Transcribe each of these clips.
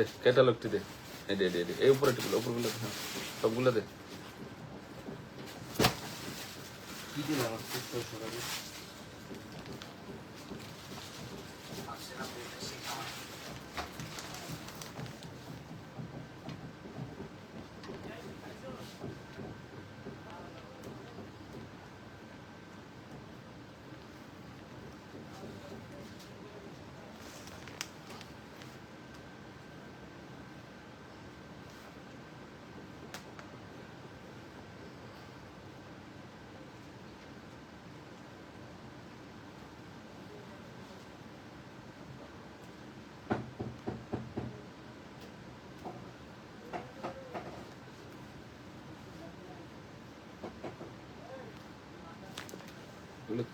দে ক্যাটালগটি দে। দে দে দে এই উপরে টিপুলো উপরগুলো হ্যাঁ, সবগুলো দে। কি দিলাম?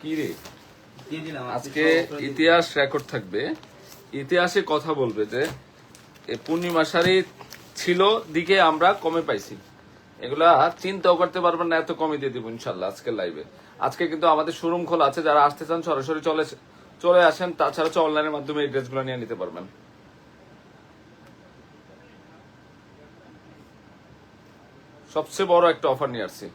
কি রে? আজকে ইতিহাস রেকর্ড থাকবে। ইতিহাসে কথা বলবে যে এই পূর্ণিমা শাড়ি ছিল দিকে আমরা কমে পাইছি। এগুলা চিন্তাও করতে পারবেন না এত কমে দিয়ে দিব ইনশাল্লাহ আজকে লাইভে আজকে কিন্তু আমাদের শোরুম খোলা আছে যারা আসতে চান সরাসরি চলে চলে আসেন তাছাড়া তো অনলাইনের মাধ্যমে এই ড্রেসগুলো নিয়ে নিতে পারবেন। সবচেয়ে বড় একটা অফার নিয়ে আসছি।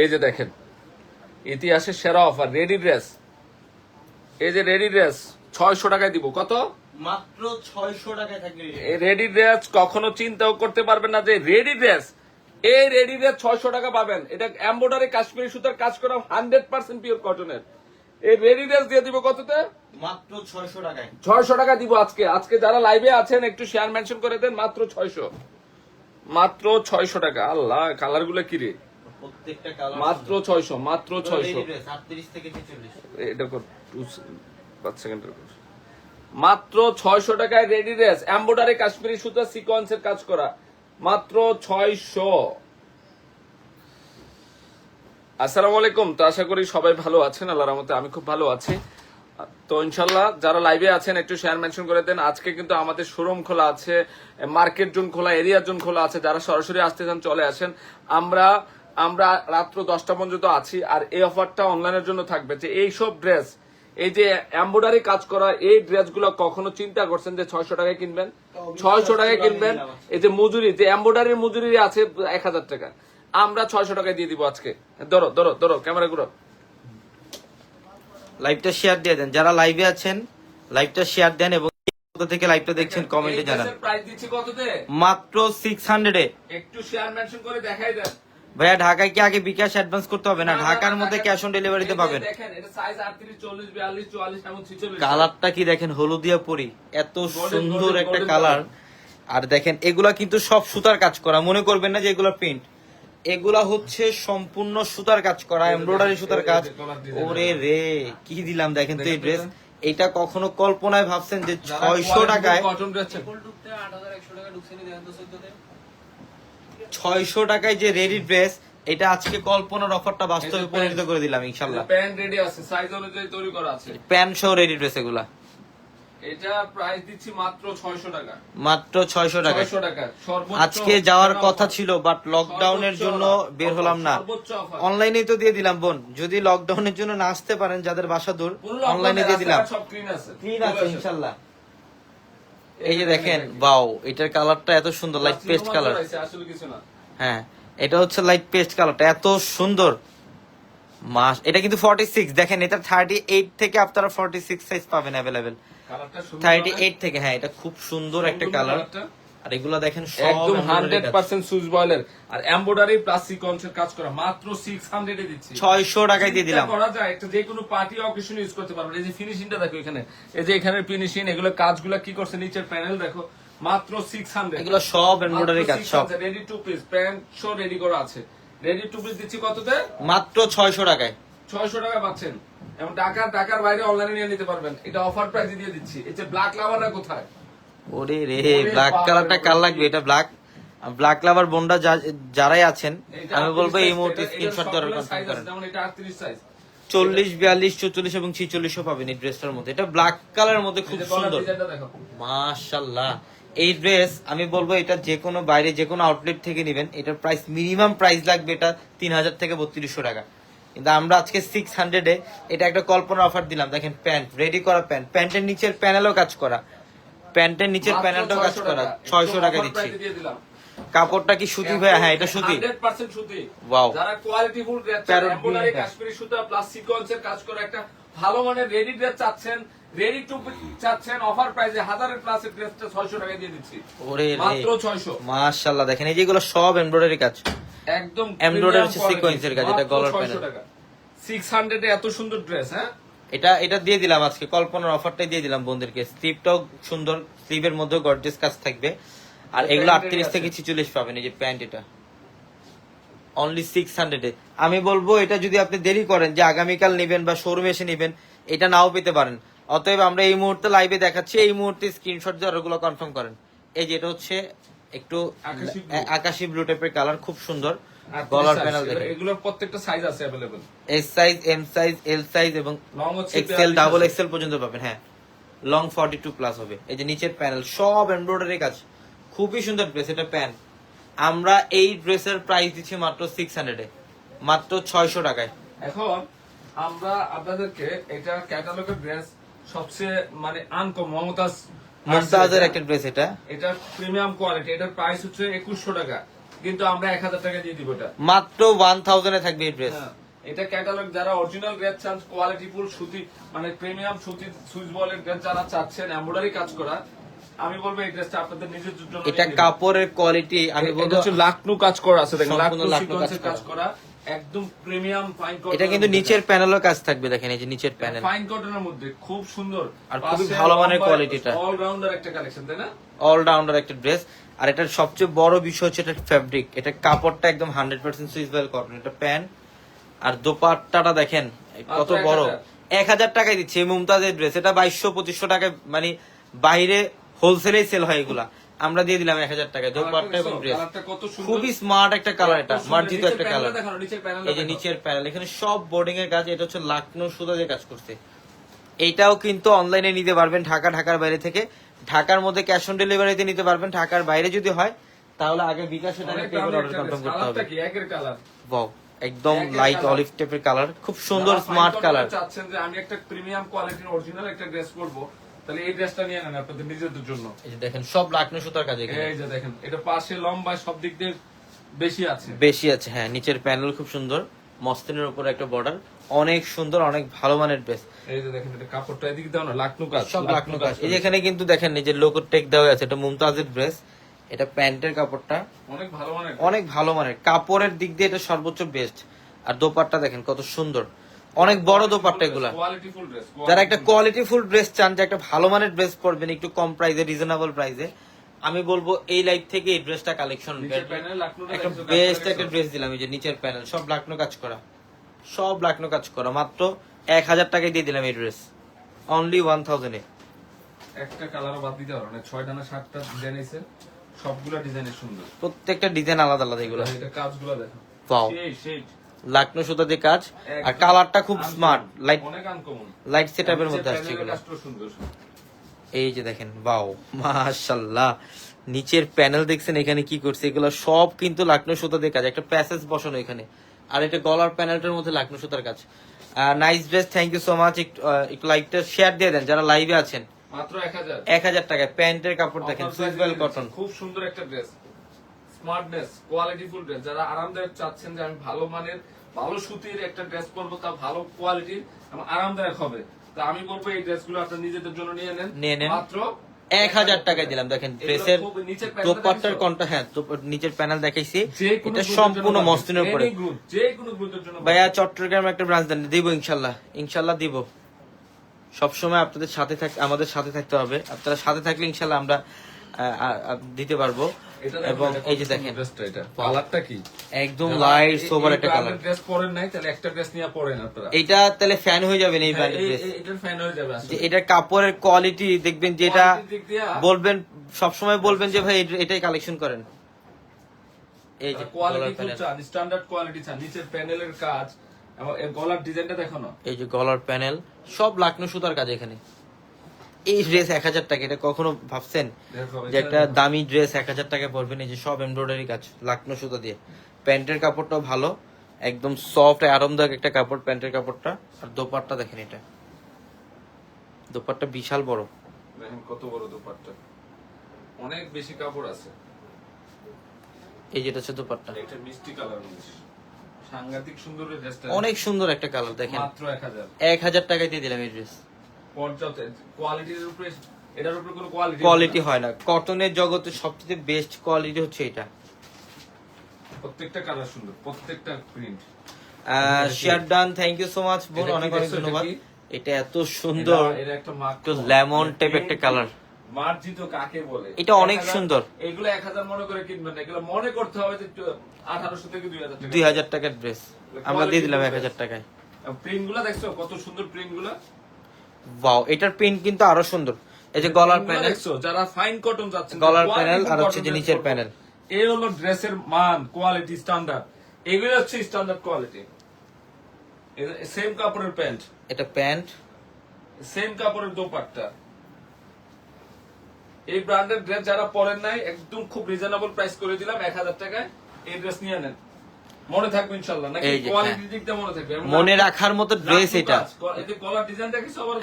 এই যে দেখেন ইতিহাসের সেরা অফার রেডি ড্রেস এই যে রেডি ড্রেস ছয়শো টাকায় দিব। কত? মাত্র ছয়শো টাকায় থাকবে রেডি ড্রেস কখনো চিন্তাও করতে পারবেন না যে রেডি ড্রেস এই রেডি ড্রেস ছয়শো টাকা পাবেন। এটা এম্বোডারি কাশ্মীরি সুতার কাজ করা হান্ড্রেড পার্সেন্ট পিওর কটনের এই রেডি ড্রেস দিয়ে দিব কততে? মাত্র ছয়শো টাকায়। ছয়শো টাকা দিব আজকে। আজকে যারা লাইভে আছেন একটু শেয়ার মেনশন করে দেন মাত্র ছয়শো। মাত্র ছয়শো টাকা। আল্লাহ কালারগুলো কি রে? মাত্র ছয়শো মাত্র ছয়শো। আটত্রিশ থেকে ছেচল্লিশ। এটা কর পাঁচ সেকেন্ডের মাত্র ছয়শো টাকায় রেডি ড্রেস এম্বোডারি কাশ্মীরি সুতা সিকোয়েন্সের কাজ করা। মাত্র ছয়শো। আসসালামু আলাইকুম তো আশা করি সবাই ভালো আছেন আল্লাহর রহমতে আমি খুব ভালো আছি। তো ইনশাল্লাহ যারা লাইভে আছেন একটু শেয়ার মেনশন করে দেন। আজকে কিন্তু আমাদের শোরুম খোলা আছে মার্কেট জোন খোলা এরিয়া জোন খোলা আছে। যারা সরাসরি আসতে চান চলে আসেন। আমরা আমরা রাত্র দশটা পর্যন্ত আছি আর এই অফারটা অনলাইনের জন্য থাকবে যে এইসব ড্রেস এই যে এম্বোডারি কাজ করা এই ড্রেসগুলো কখনো চিন্তা করছেন যে ছয়শো টাকায় কিনবেন? ছয়শো টাকায় কিনবেন? এই যে মজুরি যে এম্বোডারির মজুরি আছে এক হাজার টাকা। আমরা ছয়শো টাকায় দিয়ে দিব আজকে। ধরো ধরো ধরো ক্যামেরা গুলো লাইভটা শেয়ার দিয়ে দেন। যারা লাইভে আছেন লাইভটা শেয়ার দেন এবং কোথা থেকে লাইভটা দেখছেন কমেন্টে জানান। প্রাইস দিচ্ছি কততে? মাত্র সিক্স হান্ড্রেডে একটু শেয়ার মেনশন করে দেখাই দেন। ভাইয়া ঢাকায় কি আগে বিকাশ অ্যাডভান্স করতে হবে? না ঢাকার মধ্যে ক্যাশ অন ডেলিভারিতে পাবেন। দেখেন এটা সাইজ 38 40 42 44 এমন 46 কালারটা কি দেখেন? হলুদিয়া পরি। এত সুন্দর একটা কালার। আর দেখেন এগুলা কিন্তু সব সুতার কাজ করা। মনে করবেন না যে এগুলা প্রিন্ট এগুলা হচ্ছে সম্পূর্ণ সুতার কাজ করা এমব্রয়ডারি সুতার কাজ। ওরে রে কি দিলাম দেখেন তো এই ড্রেস এটা কখনো কল্পনায় ভাবছেন যে ছয়শো টাকায় কটন ড্রেস ছয়শো টাকায় যে রেডি ড্রেস এটা আজকে কল্পনার অফারটা বাস্তবে পরিণত করে দিলাম ইনশাল্লাহ প্যান্ট রেডি আছে সাইজ অনুযায়ী তৈরি করা আছে। প্যান্ট সহ রেডি ড্রেস এগুলা। এটা প্রাইস দিচ্ছি মাত্র 600 টাকা। মাত্র ছয়শো টাকায়। 600 টাকা আজকে যাওয়ার কথা ছিল বাট লকডাউনের জন্য বের হলাম না। অনলাইনে তো দিয়ে দিলাম বোন। যদি লকডাউনের জন্য না আসতে পারেন যাদের বাসা দূর অনলাইনে দিয়ে দিলাম। সব ক্লিন আছে। ক্লিন আছে ইনশাল্লাহ এই যে দেখেন বাও এটার কালারটা এত সুন্দর লাইট পেস্ট কালার হ্যাঁ এটা হচ্ছে লাইট পেস্ট কালারটা এত সুন্দর। মাস এটা কিন্তু ফর্টি সিক্স দেখেন এটা থার্টি এইট থেকে আপনারা ফর্টি সিক্স সাইজ পাবেন अवेलेबल কালারটা সুন্দর থার্টি না? এইট থেকে হ্যাঁ এটা খুব সুন্দর একটা কালার। আর এগুলো দেখেন একদম হান্ড্রেড পার্সেন্ট সুইচ বয়েলের। আর এম্বোডারি প্লাস সিকোয়েন্সের কাজ করা। মাত্র সিক্স হান্ড্রেডে দিচ্ছি। ছয়শো টাকায় দিয়ে দিলাম। করা যায়। একটা যে কোনো পার্টি অকেশন ইউজ করতে পারবেন। এই যে ফিনিশিংটা দেখো এখানে। এই যে এখানে ফিনিশিং এগুলো কাজগুলো কি করছে নিচের প্যানেল দেখো। মাত্র সিক্স হান্ড্রেড এগুলো সব কাজ সব। Ready two piece pant show ready করা আছে। রেডি টু পিস দিচ্ছি কততে? মাত্র ছয়শো টাকায়। ছয়শো টাকা পাচ্ছেন। এবং ঢাকার ঢাকার বাইরে অনলাইনে নিয়ে নিতে পারবেন। এটা অফার প্রাইসে দিয়ে দিচ্ছি। এই যে ব্ল্যাক লাভাররা কোথায়? ওরে রে ব্ল্যাক কালারটা কার লাগবে? এটা ব্ল্যাক ব্ল্যাক লাভার বোনরা যারাই আছেন আমি বলব এই মুহূর্তে স্ক্রিনশট কনফার্ম করেন চল্লিশ বিয়াল্লিশ চৌচল্লিশ এবং ছিচল্লিশও পাবেন এই ড্রেসটার মধ্যে। এটা ব্ল্যাক কালারের মধ্যে খুব সুন্দর। মাশাল্লাহ এই ড্রেস আমি বলব এটা যে কোনো বাইরে যে কোনো আউটলেট থেকে নেবেন। এটার প্রাইস মিনিমাম প্রাইস লাগবে এটা তিন হাজার থেকে বত্রিশশো টাকা। কিন্তু আমরা আজকে সিক্স হান্ড্রেডে এটা একটা কল্পনা অফার দিলাম। দেখেন প্যান্ট রেডি করা প্যান্ট প্যান্টের নিচের প্যানেলও কাজ করা। প্যান্টের নিচের প্যানেলটাও কাজ করা। ছয়শো টাকা দিচ্ছি। কাপড়টা কি সুতি ভাইয়া? হ্যাঁ এটা সুতি। 100% সুতি। Wow. যারা কোয়ালিটি ফুল এমব্রয়ডারি green টা। কাশ্মীরি সুতা প্লাস সিকোয়েন্সের কাজ করা একটা ভালো মানের রেডি ড্রেস চাচ্ছেন রেডি টু চাচ্ছেন অফার প্রাইসে হাজারের প্লাস ড্রেসটা 600 টাকা দিয়ে দিচ্ছি। ওরে মাত্র 600 মাশাল্লাহ দেখেন এই যেগুলো সব এমব্রয়ডারি কাজ। একদম sequence এর কাজ, এটা গলার 600 টাকা। 600 এ এত সুন্দর ড্রেস হ্যাঁ? এটা এটা দিয়ে দিলাম আজকে কল্পনার অফারটাই দিয়ে দিলাম বন্ধুদেরকে স্লিপটাও সুন্দর স্লিভের মধ্যে গর্জেস কাজ থাকবে। আর এগুলো আটত্রিশ। থেকে ছিচল্লিশ পাবেন এই যে প্যান্ট এটা। অনলি সিক্স হান্ড্রেডে আমি বলব এটা যদি আপনি দেরি করেন যে আগামীকাল নেবেন বা শোরুমে এসে নেবেন এটা নাও পেতে পারেন। অতএব আমরা এই মুহূর্তে লাইভে দেখাচ্ছি এই মুহূর্তে স্ক্রিনশট দিয়ে ওগুলো কনফার্ম করেন। এই যে এটা হচ্ছে একটু আকাশি আকাশি ব্লু টাইপের কালার খুব সুন্দর। গলার size, প্যানেল এগুলো- দেখেন এগুলোর প্রত্যেকটা সাইজ আছে available S size M size L size এবং লং হচ্ছে এক্সেল 42 ডাবল আছে। এক্সেল পর্যন্ত পাবেন হ্যাঁ লং ফর্টি টু প্লাস হবে এই যে নিচের প্যানেল সব এমব্রয়ডারি কাজ খুবই সুন্দর ড্রেস এটা প্যান্ট আমরা এই ড্রেসের প্রাইস দিচ্ছি মাত্র সিক্স হান্ড্রেডে মাত্র ছয়শো টাকায় এখন আমরা আপনাদেরকে এটা ক্যাটালগের ড্রেস সবচেয়ে মানে আনকম মমতাজ মমতাজের একটা ড্রেস এটা এটা প্রিমিয়াম কোয়ালিটি এটার প্রাইস হচ্ছে একুশশো টাকা কিন্তু আমরা এক হাজার টাকা দিয়ে দিব এটা। মাত্র ওয়ান থাউজেন্ডে থাকবে এই ড্রেস হ্যাঁ, এটা ক্যাটালগ যারা অরিজিনাল ড্রেস চান কোয়ালিটি ফুল সুতি মানে প্রিমিয়াম সুতি সুইচ বলের ড্রেস যারা চাচ্ছেন এমব্রয়ডারি কাজ করা আমি বলব এই ড্রেসটা আপনাদের নিজের জন্য এটা কাপড়ের কোয়ালিটি আমি বলব হচ্ছে লাকনু কাজ করা আছে দেখেন লাকনু কাজ সিকোয়েন্সের কাজ করা একদম প্রিমিয়াম ফাইন এটা কিন্তু নিচের প্যানেলও কাজ থাকবে দেখেন এই যে নিচের প্যানেল ফাইন কটনের মধ্যে খুব সুন্দর। আর খুবই ভালো মানের quality টা। অলরাউন্ডার একটা কালেকশন তাই না? অলরাউন্ডার একটা ড্রেস আর এটার সবচেয়ে বড় বিষয় হচ্ছে এটা ফ্যাব্রিক এটা কাপড়টা একদম হান্ড্রেড পার্সেন্ট সুইচবেল কটন এটা প্যান্ট আর দোপাট্টাটা দেখেন কত বড়। এক হাজার। টাকায় দিচ্ছে এই মুমতাজের ড্রেস এটা বাইশশো পঁচিশশো টাকায় মানে বাইরে হোলসেলেই সেল হয় এগুলা। আমরা দিয়ে দিলাম এক হাজার টাকায় দোপাট্টা এবং ড্রেস খুবই স্মার্ট একটা কালার এটা। মার্জিত একটা কালার এই যে নিচের প্যানেল এখানে সব বোর্ডিং এর কাজ এটা হচ্ছে লাকনো সুতা দিয়ে কাজ করছে। এইটাও কিন্তু অনলাইনে নিতে পারবেন ঢাকা ঢাকার বাইরে থেকে। ঢাকার মধ্যে ক্যাশ অন ডেলিভারিতে নিতে পারবেন। ঢাকার বাইরে যদি হয় তাহলে আগে বিকাশে টাকা পে করে অর্ডার কনফার্ম করতে হবে। বাও একদম লাইট অলিভ টাইপের কালার খুব সুন্দর স্মার্ট কালার চাচ্ছেন যে আমি একটা প্রিমিয়াম কোয়ালিটির অরিজিনাল একটা ড্রেস করব তাহলে এই ড্রেসটা নিয়ে নেন আপনাদের নিজেদের জন্য। এই যে দেখেন সব লাকনো সুতার কাজ এখানে। এই যে দেখেন এটা পাশে লম্বা সব দিক দিয়ে বেশি আছে। বেশি আছে হ্যাঁ নিচের প্যানেল খুব সুন্দর। মস্তিনের উপর একটা বর্ডার অনেক সুন্দর অনেক ভালো মানের ড্রেস এই যে দেখেন এটা কাপড়টা এদিকে দাও না লাকনু কাজ সব লাকনো কাজ এই এখানে কিন্তু দেখেন এই যে লোগো টেক দেওয়া আছে এটা মুমতাজের ড্রেস এটা প্যান্টের কাপড়টা। অনেক ভালো মানে অনেক ভালো মানের। কাপড়ের দিক দিয়ে এটা সর্বোচ্চ বেস্ট আর দোপাট্টা দেখেন কত সুন্দর। অনেক বড় দোপাট্টা এগুলা। যারা একটা কোয়ালিটি ফুল ড্রেস চান যে একটা ভালো মানের ড্রেস পরবেন একটু কম প্রাইসে রিজনেবল প্রাইসে আমি বলব এই লাইফ থেকে এই ড্রেসটা কালেকশন একটা বেস্ট একটা ড্রেস দিলাম এই যে নিচের প্যানেল সব লাকনো কাজ করা। সব লাকনো কাজ করা। মাত্র এক হাজার টাকায় দিয়ে দিলাম এই ড্রেস অনলি ওয়ান থাউজেন্ডে একটা কালারও বাদ দিতে পারো না। ছয়টা না সাতটা ডিজাইন আছে। সবগুলা ডিজাইনের সুন্দর। প্রত্যেকটা ডিজাইন আলাদা আলাদা এগুলো। এটা কাজগুলো দেখো। সেই লাকনো সুতা দিয়ে কাজ। আর কালারটা খুব স্মার্ট লাইট অনেক আনকমন লাইট সেটআপের মধ্যে আসছে এগুলো। এই যে দেখেন বাও মাশাল্লাহ নিচের প্যানেল দেখছেন এখানে কি করছে? এগুলো সব কিন্তু লাকনো সুতা দিয়ে কাজ। একটা প্যাসেজ বসানো এখানে। আর এটা গলার প্যানেলটার মধ্যে লাকনো সুতার কাজ। Nice dress thank you so much একটু লাইকটা শেয়ার দিয়ে দেন যারা লাইভে আছেন। মাত্র এক হাজার। এক হাজার টাকায় প্যান্টের কাপড় দেখেন price কটন খুব সুন্দর একটা dress smartness quality full dress যারা আরামদায়ক চাচ্ছেন যে আমি ভালো মানের ভালো সুতির একটা ড্রেস পরবো তা ভালো কোয়ালিটির এবং আরামদায়ক হবে। তা আমি বলব এই ড্রেসগুলো আপনার নিজেদের জন্য নিয়ে নেন। মাত্র এক হাজার টাকায় দিলাম দেখেন প্যানেলটা দোপাট্টার কন্টা হ্যাঁ নিচের প্যানেল দেখাইছি। এটা সম্পূর্ণ মসলিনের উপরে। ভাইয়া চট্টগ্রাম একটা ব্রাঞ্চ দেন দিব ইনশাল্লাহ ইনশাল্লাহ দিব। সবসময় আপনাদের সাথে থাক আমাদের সাথে থাকতে হবে। আপনারা সাথে থাকলে ইনশাল্লাহ আমরা দিতে পারব। এবং এই যে দেখেন এটা। কালারটা কি? একদম লাইট সোবার একটা কালার ড্রেস পরেন নাই তাহলে একটা ড্রেস নিয়ে পরেন আপনারা। এটা তাহলে ফ্যান হয়ে যাবেন এই ব্র্যান্ডের ড্রেস এটার ফ্যান হয়ে যাবে এটার কাপড়ের কোয়ালিটি দেখবেন যেটা Quality দিক দিয়ে বলবেন সবসময় বলবেন যে ভাই এটাই কালেকশন করেন। এই যে কোয়ালিটি খুব চান স্ট্যান্ডার্ড কোয়ালিটি চান নিচের প্যানেলের কাজ এবং গলার ডিজাইনটা দেখো না। এই যে গলার প্যানেল সব লাকনো সুতার কাজ এখানে। এই ড্রেস এক হাজার টাকা এটা কখনো ভাবছেন? যে একটা দামি ড্রেস এক হাজার টাকা পড়বেন এই যে সব এমব্রয়ডারি কাজ লাকনো সুতো দিয়ে। প্যান্টের কাপড়টাও ভালো একদম সফট আরামদায়ক একটা কাপড় প্যান্টের কাপড়টা। আর দোপাট্টা দেখেন এটা। দোপাট্টা বিশাল বড়। দেখেন কত বড় দোপাট্টা। অনেক বেশি কাপড় আছে। এই যেটা হচ্ছে দোপাট্টা। একটা মিষ্টি কালার সাংঘাতিক সুন্দর অনেক সুন্দর একটা কালার দেখেন। মাত্র এক হাজার। এক হাজার টাকায় দিয়ে দিলাম এই ড্রেস পর্যাপ্ত কোয়ালিটির উপরে এটার উপরে কোনো কোয়ালিটি কোয়ালিটি হয় না। কটনের জগতে সবচেয়ে বেস্ট কোয়ালিটি হচ্ছে এটা। প্রত্যেকটা কালার সুন্দর প্রত্যেকটা print share done thank you so much বোন অনেক অনেক ধন্যবাদ। এটা এত সুন্দর এটা একটা মাত্র একটু lemon একটা colour। মার্জিত কাকে বলে? এটা অনেক সুন্দর। এগুলো এক হাজার মনে করে কিনবেন না। এগুলো মনে করতে হবে যে আঠারোশো থেকে দুই হাজার টাকা। দুই হাজার টাকার ড্রেস আমরা দিয়ে দিলাম এক হাজার টাকায়। প্রিন্টগুলা দেখছ? কত সুন্দর প্রিন্টগুলা ওয়াও এটার প্রিন্ট কিন্তু আরও সুন্দর। এই যে গলার প্যানেল যারা ফাইন কটন যাচ্ছে গলার panel আর হচ্ছে যে নিচের panel। এই হলো ড্রেসের মান কোয়ালিটি স্ট্যান্ডার্ড এগুলো হচ্ছে স্ট্যান্ডার্ড কোয়ালিটি সেম কাপড়ের প্যান্ট এটা প্যান্ট সেম কাপড়ের দোপাট্টা। এই ব্র্যান্ডের ড্রেস যারা পরেন নাই একদম খুব রিজনেবল প্রাইস করে দিলাম এক হাজার টাকায়। এই ড্রেস নিয়ে নেন। মনে থাকবে ইনশাআল্লাহ। নাকি এই যে, কোয়ালিটির দিকটা মনে থাকবে? মনে রাখার মতো ড্রেস এটা। এতে কলার ডিজাইন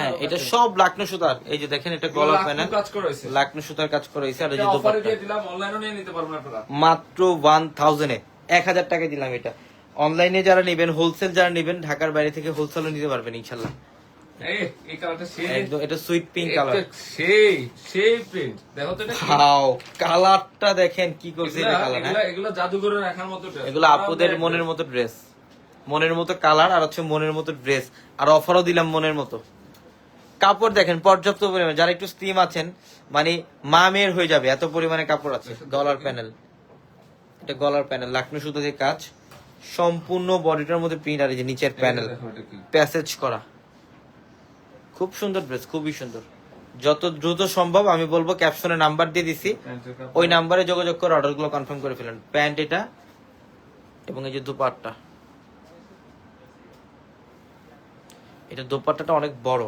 হ্যাঁ এটা সব লাকনো সুতার। এই যে দেখেন এটা গলা প্যানেল। কাজ করা। লাকনো সুতার কাজ করা আর এই যে দোপাট্টা। দিয়ে দিলাম অনলাইনও নিয়ে নিতে পারবেন আপনারা। মাত্র ওয়ান থাউজেন্ডে এক হাজার টাকা দিলাম এটা। অনলাইনে যারা নেবেন হোলসেল যারা নেবেন ঢাকার বাইরে থেকে হোলসেলও নিতে পারবেন ইনশাল্লাহ এই এই কালারটা একদম এটা সুইট পিঙ্ক কালার সেই সেই প্রিন্ট দেখো তো এটা হাও কালারটা দেখেন কি করছে এটা কালার এগুলা- এগুলা জাদুঘরে রাখার মতো এগুলো আপুদের মনের মতো ড্রেস মনের মতো কালার আর হচ্ছে মনের মতো ড্রেস আর অফারও দিলাম মনের মতো। কাপড় দেখেন পর্যাপ্ত পরিমাণে। যারা একটু স্টিম আছেন মানে মা মেয়ের হয়ে যাবে এত পরিমাণে কাপড় আছে। গলার প্যানেল এটা গলার প্যানেল লাকনো সুতো দিয়ে কাজ। সম্পূর্ণ বডিটার মধ্যে প্রিন্ট আর যে নিচের প্যানেল। প্যাসেজ করা। খুব সুন্দর ড্রেস খুবই সুন্দর। যত দ্রুত সম্ভব আমি বলব ক্যাপশনে নাম্বার দিয়ে দিছি। ওই নাম্বারে যোগাযোগ করে অর্ডারগুলো কনফার্ম করে ফেলেন। প্যান্ট এটা এবং এই যে দুপাট্টা। এটা দোপাট্টাটা অনেক বড়।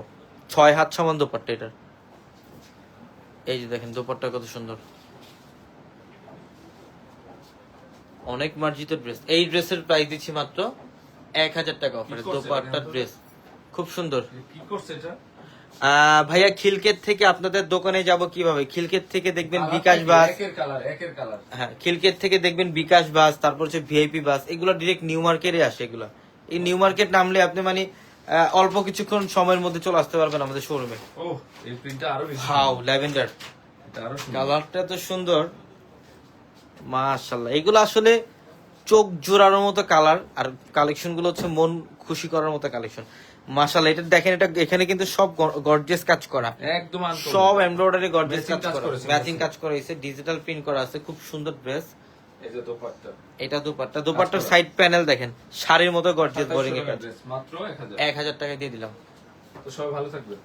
ছয় হাত সমান দোপাট্টা এটা এই যে দেখেন দোপাট্টা কত সুন্দর। অনেক মার্জিত ড্রেস এই ড্রেসের প্রাইস দিচ্ছি মাত্র এক হাজার টাকা অফারে দোপাট্টা ড্রেস খুব সুন্দর। কি করছে এটা? ভাইয়া খিলকেট থেকে আপনাদের দোকানে যাব কীভাবে? খিলকেট থেকে দেখবেন বিকাশ বাস। হ্যাঁ খিলকেট থেকে দেখবেন বিকাশ বাস তারপর হচ্ছে ভিআইপি বাস। এগুলো ডিরেক্ট নিউ মার্কেটে আসে এগুলো। এই নিউ মার্কেট নামলে আপনি মানে অল্প কিছুক্ষণ সময়ের মধ্যে চলে আসতে পারবেন আমাদের শোরুমে হাও ল্যাভেন্ডার। কালারটা তো সুন্দর। মাশাল্লাহ এগুলো আসলে চোখ জোড়ানোর মতো কালার আর কালেকশনগুলো হচ্ছে মন খুশি করার মতো কালেকশন মাশাল্লাহ এটা দেখেন এটা এখানে কিন্তু সব গর্জিয়াস কাজ করা। একদম সব এমব্রয়ডারি গর্জিয়াস কাজ করা। ম্যাচিং কাজ করা হয়েছে ডিজিটাল প্রিন্ট করা আছে খুব সুন্দর ড্রেস এই যে দোপাট্টা। এটা দুপাট্টা। দুপাট্টার সাইড প্যানেল দেখেন শাড়ির মতো গর্জিয়াস 2700 বোরিং এর কাজ। মাত্র এক হাজার। এক হাজার টাকা দিয়ে দিলাম। তো সবাই ভালো থাকবে